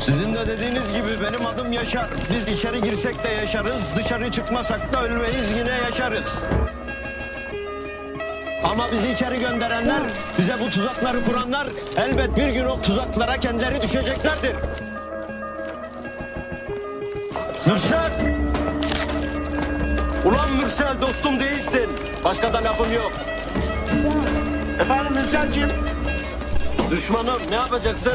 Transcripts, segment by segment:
Sizin de dediğiniz gibi benim adım Yaşar. Biz içeri girsek de yaşarız, dışarı çıkmasak da ölmeyiz yine yaşarız. Ama bizi içeri gönderenler, bize bu tuzakları kuranlar elbet bir gün o tuzaklara kendileri düşeceklerdir. Mürsel! Ulan Mürsel dostum değilsin. Başka da lafım yok. Efendim Mürselciğim? Düşmanım ne yapacaksın?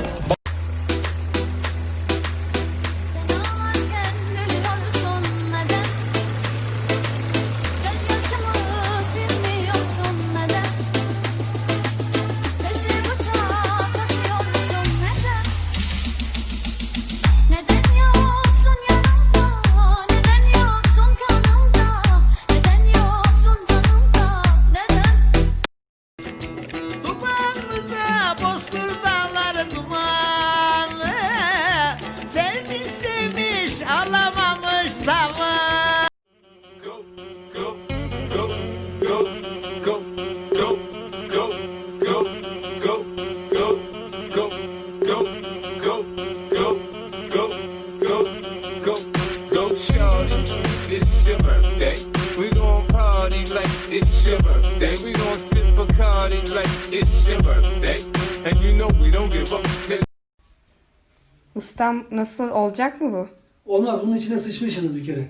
Ustam nasıl olacak mı bu? Olmaz bunun içine sıçmışsınız bir kere.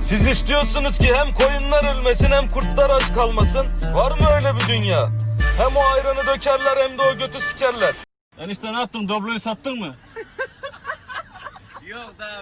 Siz istiyorsunuz ki hem koyunlar ölmesin hem kurtlar aç kalmasın. Var mı öyle bir dünya? Hem o ayranı dökerler hem de o götü sikerler. Enişte ne yaptın? Dobloyu sattın mı? Sarıyorum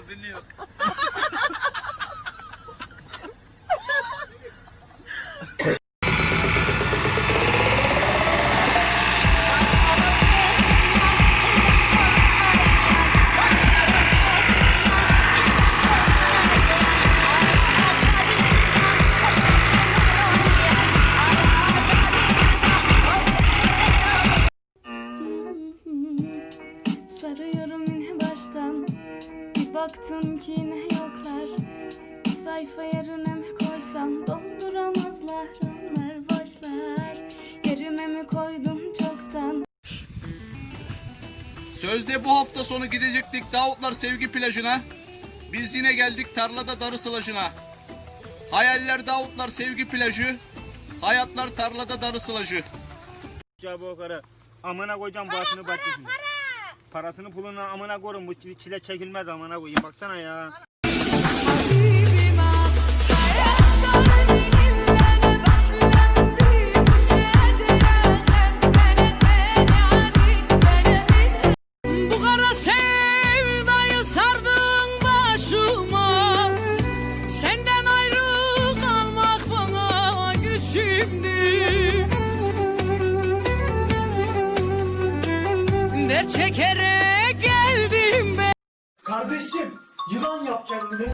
baktım ki yine yoklar Bir sayfa yerine mi koysam Dolduramazlar onlar başlar Yerime mi koydum çoktan Sözde bu hafta sonu gidecektik Davutlar Sevgi Plajı'na. Biz yine geldik tarlada darı sılajına. Hayaller Davutlar Sevgi Plajı. Hayatlar tarlada darı sılajı. Cevabı o kadar. Amına koyacağım başını başını. Parasını pulunu amına koyun bu çile çekilmez amına koyayım baksana ya. Bu kara sevdayı sardın başıma Senden ayrı kalmak bana güçümdü Dert Kardeşim yılan yap kendini.